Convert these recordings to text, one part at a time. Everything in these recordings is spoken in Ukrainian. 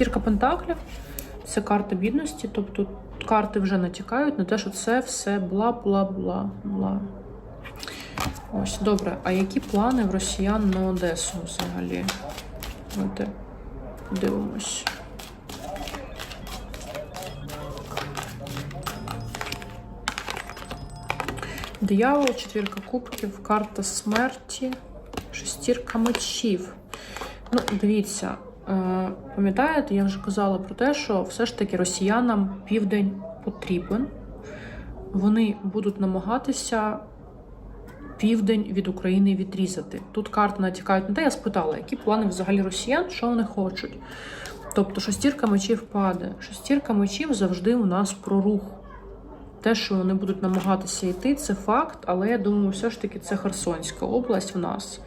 Шестірка Пентаклів це карта бідності, тобто карти вже натякають на те, що це все бла-бла-бла-бла. Ось, добре. А які плани в росіян на Одесу взагалі? Давайте дивимось. Диявол, четвірка кубків, карта смерті, шестірка мечів. Ну, дивіться, пам'ятаєте, я вже казала про те, що все ж таки росіянам південь потрібен. Вони будуть намагатися південь від України відрізати. Тут карти натякають на те, я спитала, які плани взагалі росіян, що вони хочуть. Тобто шестірка мечів падає. Шестірка мечів завжди у нас про рух. Те, що вони будуть намагатися йти, це факт, але я думаю, все ж таки це Херсонська область в нас.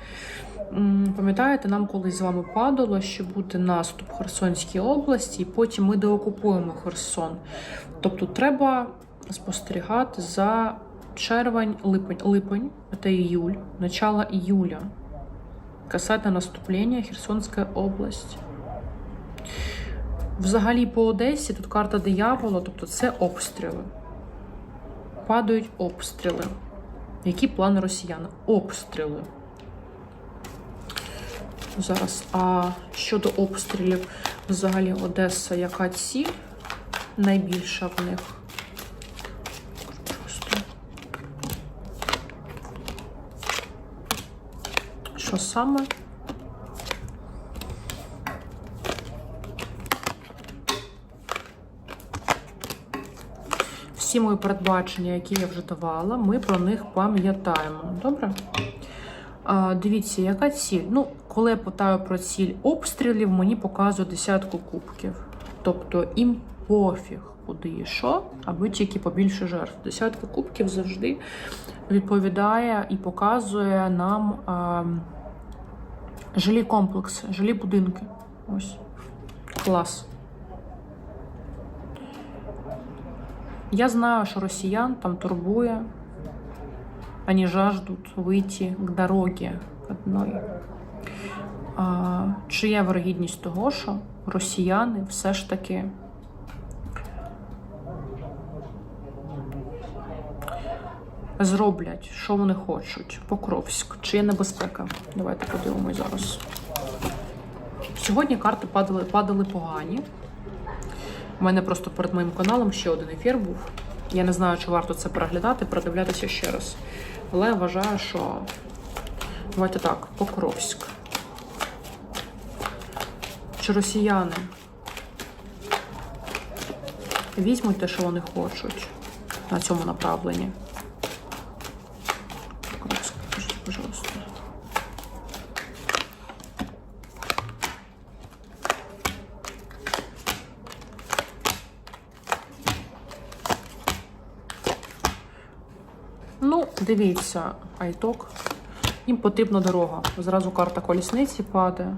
Пам'ятаєте, нам колись з вами падало, що буде наступ в Херсонській області, і потім ми деокупуємо Херсон. Тобто треба спостерігати за червень, липень, липень, це июль, начало июля. Касательно наступлення Херсонська область. Взагалі по Одесі тут карта диявола, тобто це обстріли. Падають обстріли. Які плани росіян? Обстріли. Зараз, а щодо обстрілів, взагалі Одеса, яка ціль найбільша в них? Просто. Що саме? Всі мої передбачення, які я вже давала, ми про них пам'ятаємо. Добре? А, дивіться, яка ціль? Ну, коли я питаю про ціль обстрілів, мені показують десятку кубків. Тобто їм пофіг, куди і що, аби тільки побільше жертв. Десятка кубків завжди відповідає і показує нам а, жилі комплекси, жилі будинки. Ось. Клас. Я знаю, что россиян там турбуя. Они жаждут выйти к дороге одной. Чи є вирогідність того, що росіяни все ж таки зроблять, що вони хочуть? Покровськ. Чи є небезпека? Давайте подивимось зараз. Сьогодні карти падали, падали погані. У мене просто перед моїм каналом ще один ефір був. Я не знаю, чи варто це переглядати, передивлятися ще раз. Але вважаю, що давайте так, Покровськ. Чи росіяни візьмуть те, що вони хочуть на цьому направленні? Ну, дивіться, айток. Їм потрібна дорога. Зразу карта колісниці падає.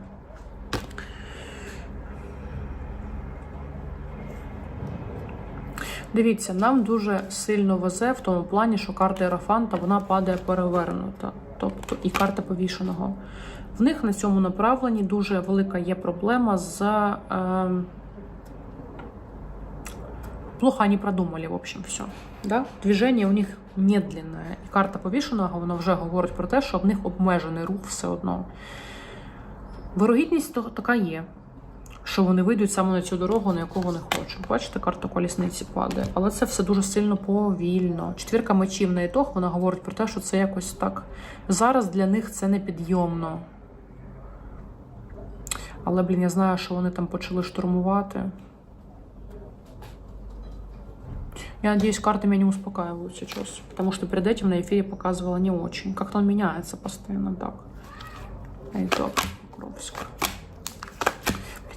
Дивіться, нам дуже сильно везе в тому плані, що карта Ерофанта вона падає перевернута. Тобто і карта повішеного. В них на цьому направленні дуже велика є проблема з. Е, плохо они продумали, в общем, все. Да? Движення у них медленне. І карта повішеного вона вже говорить про те, що в них обмежений рух все одно. Вирогідність така є, що вони вийдуть саме на цю дорогу, на яку вони хочуть. Бачите, карта колісниці падає. Але це все дуже сильно повільно. Четвірка мечів на ітог, вона говорить про те, що це якось так. Зараз для них це непідйомно. Але, блін, я знаю, що вони там почали штурмувати. Я надеюсь, карты меня не успокаивают сейчас. Потому что перед этим на эфире показывала не очень. Как-то он меняется постоянно так. Итак, Покровськ.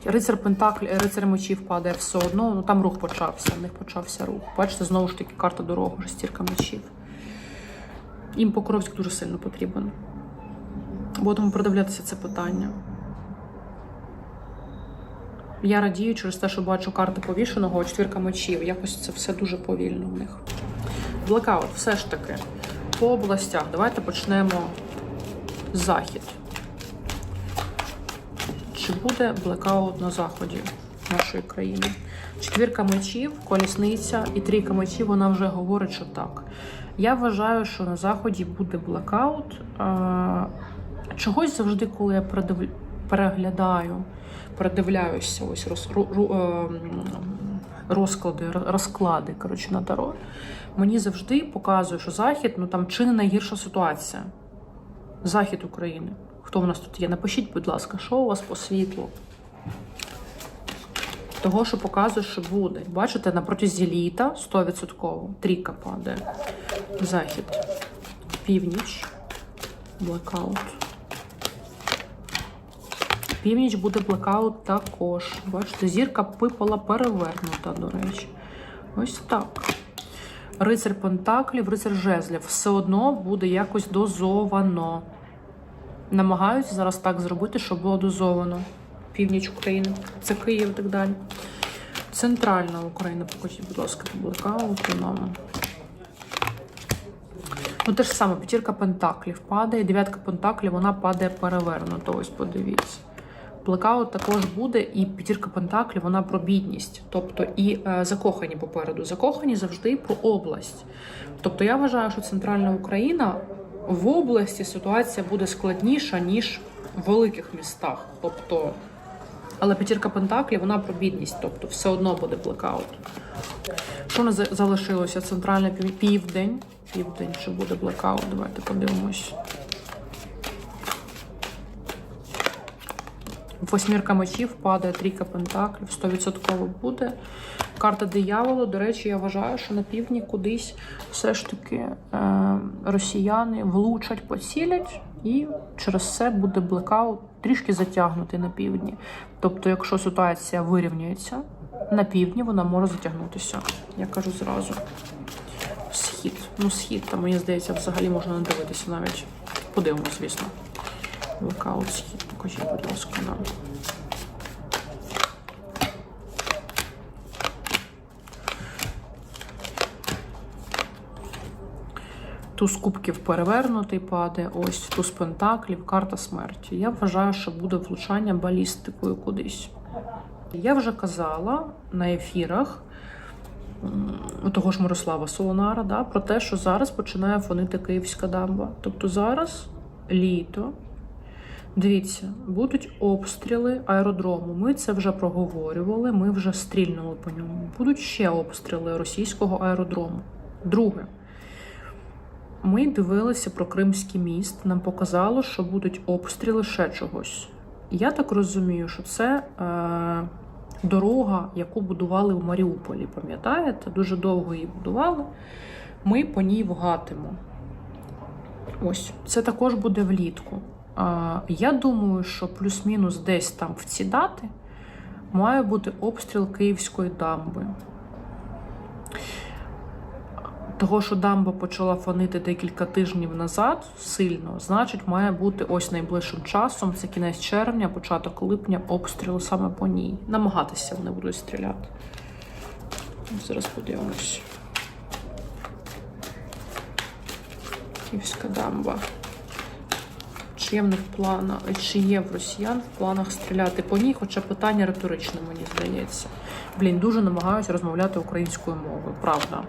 Рицар Пентакль, рицар мечів падає все одно. Ну там рух почався, в них почався рух. Бачите, знову ж таки, карта дороги, шестірка мечів. Їм Покровськ дуже сильно потрібен. Будемо продивлятися це питання. Я радію через те, що бачу карти повішеного, четвірка мечів. Якось це все дуже повільно в них. Блекаут, все ж таки. По областях. Давайте почнемо з захід. Чи буде блекаут на заході? нашої країни. Четвірка мечів, колісниця і трійка мечів, вона вже говорить, що так. Я вважаю, що на заході буде блекаут. Чогось завжди, коли я передив- переглядаю, передивляюся ось роз, ру- ру- е, м, розклади, розклади коротше, на таро, мені завжди показує, що захід ну там чи не найгірша ситуація. Захід України. Хто у нас тут є? Напишіть, будь ласка, що у вас по світлу? Того, що показує, що буде. Бачите, на протязі літа 100% трійка падає. Захід. Північ. Блекаут. Північ буде блекаут також. Бачите, зірка випала перевернута, до речі. Ось так. Рицар Пентаклів, рицар жезлів. Все одно буде якось дозовано. Намагаються зараз так зробити, щоб було дозовано. Північ України. Це Київ і так далі. Центральна Україна, покажіть, будь ласка, по блекауту нам. Ну, те ж саме, п'ятірка пентаклів падає, дев'ятка пентаклів, вона падає перевернуто. Ось подивіться. Блекаут також буде, і п'ятірка пентаклів, вона про бідність. Тобто і е, закохані попереду. Закохані завжди про область. Тобто я вважаю, що центральна Україна в області ситуація буде складніша, ніж в великих містах. Тобто, але п'ятірка пентаклів, вона про бідність, тобто все одно буде блекаут. Що не залишилося? Центральний південь. Південь, чи буде блекаут? Давайте подивимось. Восьмірка мечів падає, трійка пентаклів, 100% буде. Карта дияволу. До речі, я вважаю, що на півдні кудись все ж таки е, росіяни влучать, поцілять, і через це буде блекаут трішки затягнутий на півдні. Тобто, якщо ситуація вирівнюється, на півдні вона може затягнутися. Я кажу зразу. Схід. Ну, схід, там, мені здається, взагалі можна не дивитися навіть. Подивимось, звісно. Блекаут схід, покажіть, будь ласка, нам. Туз кубків перевернутий падає, ось туз пентаклів, карта смерті. Я вважаю, що буде влучання балістикою кудись. Я вже казала на ефірах того ж Мирослава Солонара да, про те, що зараз починає фонити Київська дамба. Тобто зараз літо. Дивіться, будуть обстріли аеродрому. Ми це вже проговорювали, ми вже стрільнули по ньому. Будуть ще обстріли російського аеродрому. Друге, ми дивилися про Кримський міст. Нам показало, що будуть обстріли ще чогось. Я так розумію, що це е, дорога, яку будували в Маріуполі. Пам'ятаєте? Дуже довго її будували. Ми по ній вгатимо. Ось, це також буде влітку. Я думаю, що плюс-мінус десь там в ці дати має бути обстріл Київської дамби. Того, що дамба почала фонити декілька тижнів назад сильно, значить, має бути ось найближчим часом, це кінець червня, початок липня, обстріл саме по ній. Намагатися вони будуть стріляти. Зараз подивимось. Київська дамба. Чи є в них плана, чи є в росіян в планах стріляти по ній, хоча питання риторичне, мені здається. Блін, дуже намагаюся розмовляти українською мовою, правда.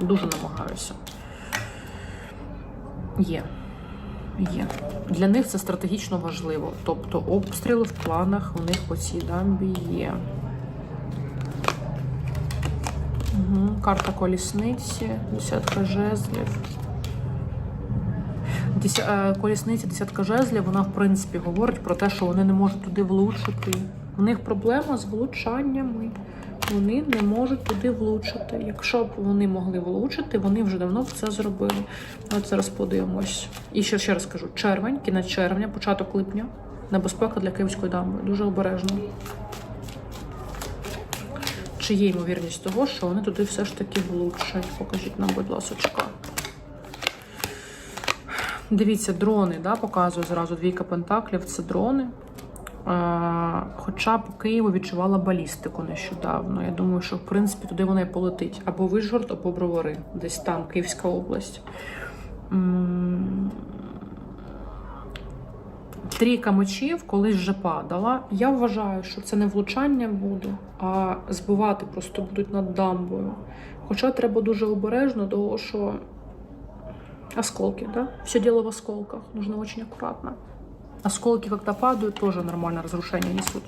Дуже намагаюся. Є. Є. Для них це стратегічно важливо. Тобто обстріли в планах у них по цій дамбі є. Угу. Карта колісниці, десятка жезлів. Е, Колісниця десятка жезлів, вона в принципі говорить про те, що вони не можуть туди влучити. У них проблема з влучаннями. Вони не можуть туди влучити. Якщо б вони могли влучити, вони вже давно б це зробили. От зараз подивимось. І ще, ще раз кажу: червень, кінець червня, початок липня. Небезпека для Київської дамби. Дуже обережно. Чи є ймовірність того, що вони туди все ж таки влучать? Покажіть нам, будь ласка. Дивіться, дрони, да, показую зразу двійка пентаклів. Це дрони. Е, Хоча по Києву відчувала балістику нещодавно. Я думаю, що в принципі туди вона і полетить. Або Вишгород, або Бровари. Десь там, Київська область. Трійка мечів колись вже падала. Я вважаю, що це не влучання буде, а збивати просто будуть над дамбою. Хоча треба дуже обережно, тому що осколки, да? Все дело в осколках. Нужно очень аккуратно. Осколки, когда падают, тоже нормально разрушение несут.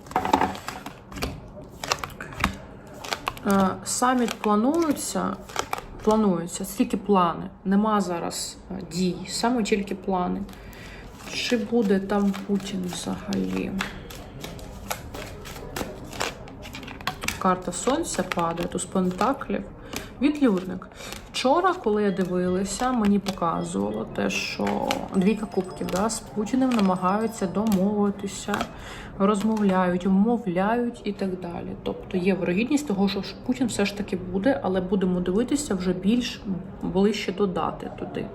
Саміт планується, планується, тільки плани. Нема зараз дій, саме тільки плани. Чи буде там Путін взагалі? Карта Сонця падає, туз пентаклів. Відлюдник. Вчора, коли я дивилася, мені показувало те, що двійка кубків да, з Путіним намагаються домовитися, розмовляють, вмовляють і так далі. Тобто є вирогідність того, що Путін все ж таки буде, але будемо дивитися вже більш ближче додати туди.